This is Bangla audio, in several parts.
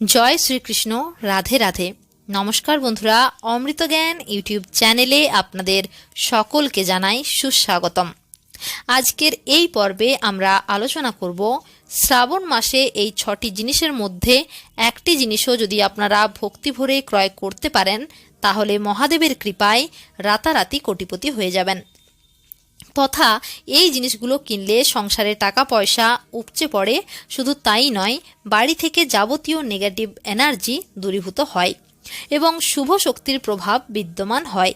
জয় শ্রীকৃষ্ণ, রাধে রাধে। নমস্কার বন্ধুরা, অমৃত জ্ঞান ইউটিউব চ্যানেলে আপনাদের সকলকে জানাই সুস্বাগতম। আজকের এই পর্বে আমরা আলোচনা করব শ্রাবণ মাসে এই ছটি জিনিসের মধ্যে একটি জিনিসও যদি আপনারা ভক্তি ভরে ক্রয় করতে পারেন, তাহলে মহাদেবের কৃপায় রাতারাতি কোটিপতি হয়ে যাবেন। তথা এই জিনিসগুলো কিনলে সংসারে টাকা, পয়সা উপচে পড়ে। শুধু তাই নয়, বাড়ি থেকে যাবতীয় নেগেটিভ এনার্জি দূরীভূত হয় এবং শুভ শক্তির প্রভাব বিদ্যমান হয়।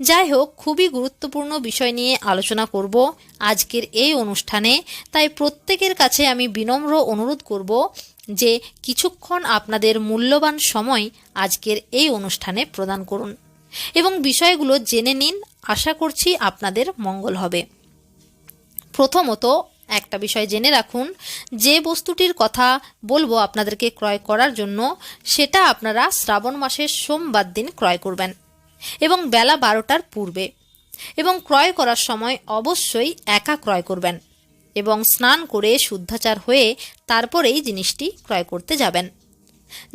যাই হোক, খুবই গুরুত্বপূর্ণ বিষয় নিয়ে আলোচনা করব আজকের এই অনুষ্ঠানে। তাই প্রত্যেকের কাছে আমি বিনম্র অনুরোধ করব যে কিছুক্ষণ আপনাদের মূল্যবান সময় আজকের এই অনুষ্ঠানে প্রদান করুন এবং বিষয়গুলো জেনে নিন আশা করছি আপনাদের মঙ্গল হবে। প্রথমত একটা বিষয় জেনে রাখুন, যে বস্তুটির কথা বলব আপনাদেরকে ক্রয় করার জন্য, সেটা আপনারা শ্রাবণ মাসের সোমবার দিন ক্রয় করবেন এবং বেলা বারোটার পূর্বে এবং ক্রয় করার সময় অবশ্যই একা ক্রয় করবেন এবং স্নান করে শুদ্ধাচার হয়ে তারপরেই জিনিসটি ক্রয় করতে যাবেন।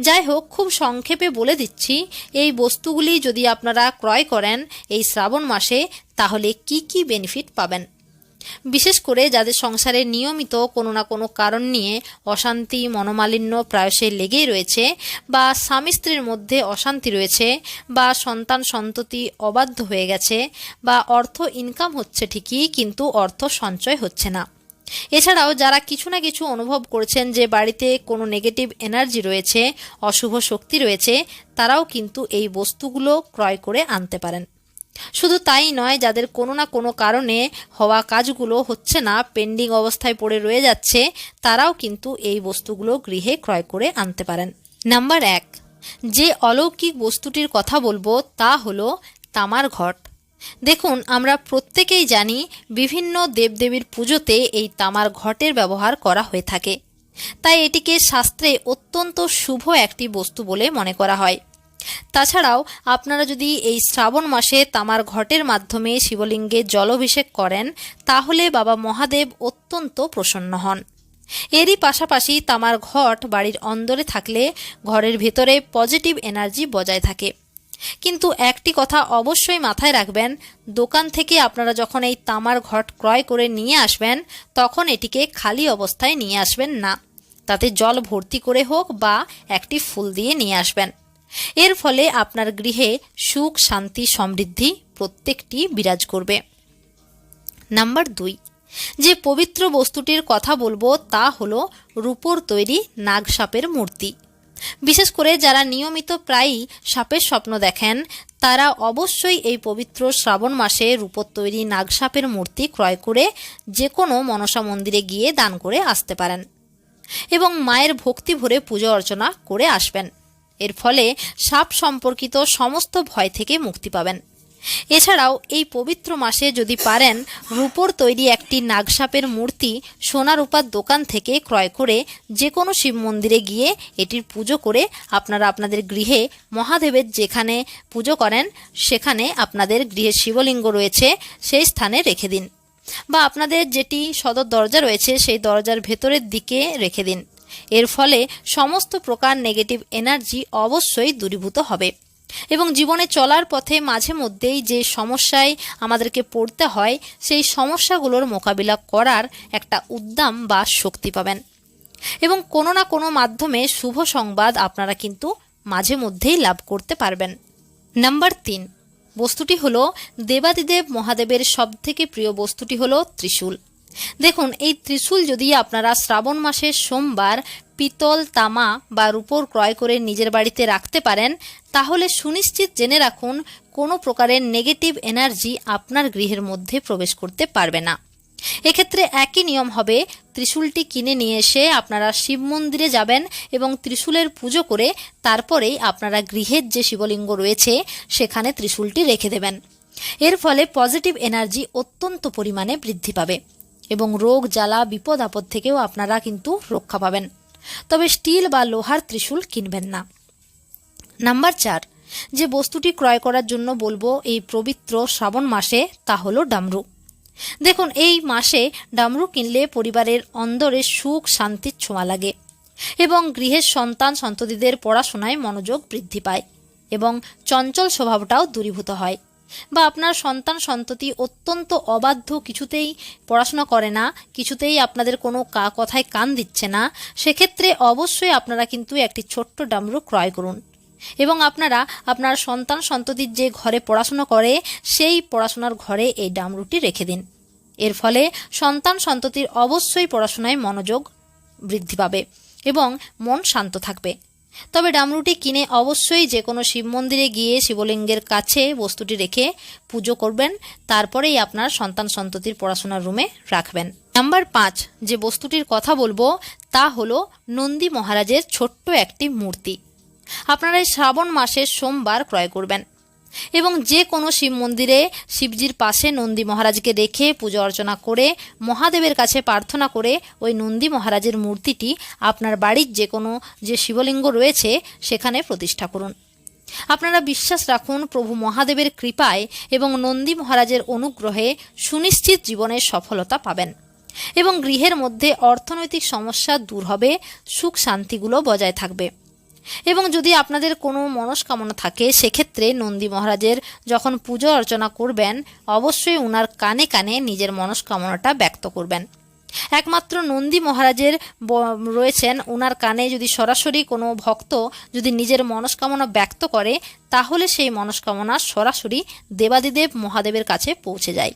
যাই হোক খুব সংক্ষেপে বলে দিচ্ছি, এই বস্তুগুলি যদি আপনারা ক্রয় করেন এই শ্রাবণ মাসে, তাহলে কি কি বেনিফিট পাবেন? বিশেষ করে যাদের সংসারে নিয়মিত কোনো না কোনো কারণ নিয়ে অশান্তি, মনোমালিন্য প্রায়শই লেগেই রয়েছে বা স্বামী স্ত্রীর মধ্যে অশান্তি রয়েছে বা সন্তান সন্ততি অবাধ্য হয়ে গেছে বা অর্থ ইনকাম হচ্ছে ঠিকই, কিন্তু অর্থ সঞ্চয় হচ্ছে না। এছাড়াও যারা কিছু না কিছু অনুভব করছেন যে বাড়িতে কোনো নেগেটিভ এনার্জি রয়েছে, অশুভ শক্তি রয়েছে, তারাও কিন্তু এই বস্তুগুলো ক্রয় করে আনতে পারেন। শুধু তাই নয়, যাদের কোনো না কোনো কারণে হওয়া কাজগুলো হচ্ছে না পেন্ডিং অবস্থায় পড়ে রয়ে যাচ্ছে, তারাও কিন্তু এই বস্তুগুলো গৃহে ক্রয় করে আনতে পারেন। নাম্বার এক, যে অলৌকিক বস্তুটির কথা বলব তা হলো তামার ঘট দেখুন, আমরা প্রত্যেকেই জানি বিভিন্ন দেবদেবীর পুজোতে এই তামার ঘটের ব্যবহার করা হয়ে থাকে। তাই এটিকে শাস্ত্রে অত্যন্ত শুভ একটি বস্তু বলে মনে করা হয়। তাছাড়াও, আপনারা যদি এই শ্রাবণ মাসে তামার ঘটের মাধ্যমে শিবলিঙ্গে জলাভিষেক করেন, তাহলে বাবা মহাদেব অত্যন্ত প্রসন্ন হন। এরই পাশাপাশি তামার ঘট বাড়ির অন্দরে থাকলে ঘরের ভেতরে পজিটিভ এনার্জি বজায় থাকে। কিন্তু একটি কথা অবশ্যই মাথায় রাখবেন, দোকান থেকে আপনারা যখন এই তামার ঘট ক্রয় করে নিয়ে আসবেন, তখন এটিকে খালি অবস্থায় নিয়ে আসবেন না। তাতে জল ভর্তি করে হোক বা একটি ফুল দিয়ে নিয়ে আসবেন। এর ফলে আপনার গৃহে সুখ, শান্তি, সমৃদ্ধি প্রত্যেকটি বিরাজ করবে। নাম্বার দুই, যে পবিত্র বস্তুটির কথা বলব তা হলো রূপোর তৈরি নাগ সাপের মূর্তি। বিশেষ করে যারা নিয়মিত প্রায়ই সাপের স্বপ্ন দেখেন, তারা অবশ্যই এই পবিত্র শ্রাবণ মাসে রূপোর তৈরি নাগসাপের মূর্তি ক্রয় করে যে কোনো মনসা মন্দিরে গিয়ে দান করে আসতে পারেন এবং মায়ের ভক্তি ভরে পুজো অর্চনা করে আসবেন। এর ফলে সাপ সম্পর্কিত সমস্ত ভয় থেকে মুক্তি পাবেন। এছাড়াও, এই পবিত্র মাসে যদি পারেন, রূপোর তৈরি একটি নাগসাপের মূর্তি সোনা রূপার দোকান থেকে ক্রয় করে যে কোনো শিব মন্দিরে গিয়ে এটির পুজো করে আপনারা আপনাদের গৃহে মহাদেবের যেখানে পুজো করেন, সেখানে আপনাদের গৃহে শিবলিঙ্গ রয়েছে, সেই স্থানে রেখে দিন। বা আপনাদের যেটি সদর দরজা রয়েছে, সেই দরজার ভেতরের দিকে রেখে দিন। এর ফলে সমস্ত প্রকার নেগেটিভ এনার্জি অবশ্যই দূরীভূত হবে। এবং জীবনে চলার পথে মাঝে মধ্যেই যে সমস্যায় আমাদেরকে পড়তে হয়, সেই সমস্যাগুলোর মোকাবিলা করার একটা উদ্দাম বা শক্তি পাবেন। এবং কোনো না কোনো মাধ্যমে শুভ সংবাদ আপনারা কিন্তু মাঝে মধ্যেই লাভ করতে পারবেন। নাম্বার তিন, বস্তুটি হলো দেবাদিদেব মহাদেবের সবথেকে প্রিয় বস্তুটি হলো ত্রিশূল। দেখুন, এই ত্রিশূল যদি আপনারা শ্রাবণ মাসের সোমবার পিতল, তামা বা রূপোর ক্রয় করে নিজের বাড়িতে রাখতে পারেন, তাহলে সুনিশ্চিত জেনে রাখুন, কোনো প্রকারের নেগেটিভ এনার্জি আপনার গৃহের মধ্যে প্রবেশ করতে পারবে না। এক্ষেত্রে একই নিয়ম হবে, ত্রিশূলটি কিনে নিয়ে এসে আপনারা শিব মন্দিরে যাবেন এবং ত্রিশূলের পুজো করে তারপরেই আপনারা গৃহের যে শিবলিঙ্গ রয়েছে, সেখানে ত্রিশূলটি রেখে দেবেন। এর ফলে পজিটিভ এনার্জি অত্যন্ত পরিমাণে বৃদ্ধি পাবে। এবং রোগ, জ্বালা, বিপদ, আপদ থেকেও আপনারা কিন্তু রক্ষা পাবেন। তবে স্টিল বা লোহার ত্রিশূল কিনবেন না। নাম্বার চার, যে বস্তুটি ক্রয় করার জন্য বলব এই পবিত্র শ্রাবণ মাসে, তা হলো ডামরু। দেখুন, এই মাসে ডামরু কিনলে পরিবারের অন্দরে সুখ শান্তির ছোঁয়া লাগে এবং গৃহের সন্তান, সন্ততিদের পড়াশোনায় মনোযোগ বৃদ্ধি পায় এবং চঞ্চল স্বভাবটাও দূরীভূত হয়। বা আপনার সন্তান সন্ততি অত্যন্ত অবাধ্য, কিছুতেই পড়াশোনা করে না, কিছুতেই আপনাদের কোনো কা, কথায় কান দিচ্ছে না, সেক্ষেত্রে অবশ্যই আপনারা কিন্তু একটি ছোট্ট ডামরু ক্রয় করুন। এবং আপনারা, আপনার সন্তান সন্ততির যে ঘরে পড়াশোনা করে, সেই পড়াশোনার ঘরে এই ডামরুটি রেখে দিন। এর ফলে সন্তান সন্ততির অবশ্যই পড়াশোনায় মনোযোগ বৃদ্ধি পাবে এবং মন শান্ত থাকবে। তবে ডামরুটি কিনে অবশ্যই যে কোনো শিব মন্দিরে গিয়ে শিবলিঙ্গের কাছে বস্তুটি রেখে পুজো করবেন, তারপরেই আপনার সন্তান সন্ততির পড়াশোনার রুমে রাখবেন। নাম্বার পাঁচ, যে বস্তুটির কথা বলব, তা হলো নন্দী মহারাজের ছোট্ট একটি মূর্তি। আপনারা শ্রাবণ মাসের সোমবার ক্রয় করবেন। এবং যে কোনো শিব মন্দিরে শিবজির পাশে নন্দী মহারাজকে রেখে পুজো অর্চনা করে, মহাদেবের কাছে প্রার্থনা করে ওই নন্দী মহারাজের মূর্তিটি আপনার বাড়ির যে কোনো যে শিবলিঙ্গ রয়েছে সেখানে প্রতিষ্ঠা করুন। আপনারা বিশ্বাস রাখুন, প্রভু মহাদেবের কৃপায় এবং নন্দী মহারাজের অনুগ্রহে সুনিশ্চিত জীবনের সফলতা পাবেন এবং গৃহের মধ্যে অর্থনৈতিক সমস্যা দূর হবে, সুখ শান্তিগুলো বজায় থাকবে। এবং যদি আপনাদের কোনো মনস্কামনা থাকে, সেক্ষেত্রে নন্দী মহারাজের যখন পুজো অর্চনা করবেন, অবশ্যই ওনার কানে কানে নিজের মনস্কামনাটা ব্যক্ত করবেন। একমাত্র নন্দী মহারাজের রয়েছেন ওনার কানে যদি সরাসরি কোনো ভক্ত যদি নিজের মনস্কামনা ব্যক্ত করে, তাহলে সেই মনস্কামনা সরাসরি দেবাদিদেব মহাদেবের কাছে পৌঁছে যায়।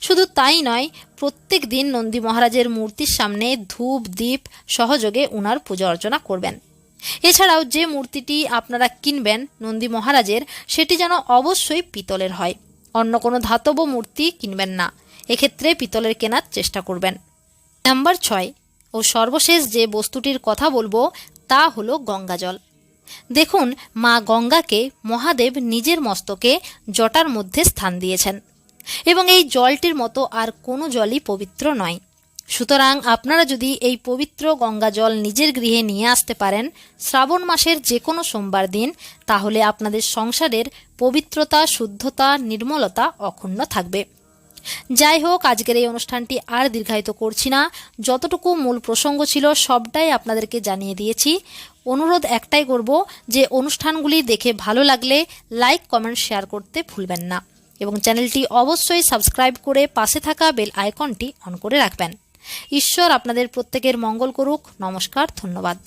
শুধু তাই নয়, প্রত্যেক দিন নন্দী মহারাজের মূর্তির সামনে ধূপ দ্বীপ সহযোগে উনার পূজা অর্চনা করবেন। এছাড়াও যে মূর্তিটি আপনারা কিনবেন নন্দী মহারাজের, সেটি যেন অবশ্যই পিতলের হয়। অন্য কোনো ধাতব মূর্তি কিনবেন না। এক্ষেত্রে পিতলের কেনার চেষ্টা করবেন। নাম্বার ছয়, ও সর্বশেষ যে বস্তুটির কথা বলব, তা হলো গঙ্গাজল। দেখুন, মা গঙ্গাকে মহাদেব নিজের মস্তকে জটার মধ্যে স্থান দিয়েছেন। এবং এই জলটির মতো আর কোনো জলই পবিত্র নয়। সুতরাং আপনারা যদি এই পবিত্র গঙ্গা জল নিজের গৃহে নিয়ে আসতে পারেন শ্রাবণ মাসের যে কোনো সোমবার দিন, তাহলে আপনাদের সংসারের পবিত্রতা, শুদ্ধতা, নির্মলতা অক্ষুণ্ণ থাকবে। যাই হোক, আজকের এই অনুষ্ঠানটি আর দীর্ঘায়িত করছি না। যতটুকু মূল প্রসঙ্গ ছিল, সবটাই আপনাদেরকে জানিয়ে দিয়েছি। অনুরোধ একটাই করব, যে অনুষ্ঠানগুলি দেখে ভালো লাগলে লাইক, কমেন্ট, শেয়ার করতে ভুলবেন না। এবং চ্যানেলটি অবশ্যই সাবস্ক্রাইব করে পাশে থাকা বেল আইকনটি অন করে রাখবেন। ঈশ্বর আপনাদের প্রত্যেকের মঙ্গল করুক। নমস্কার ধন্যবাদ।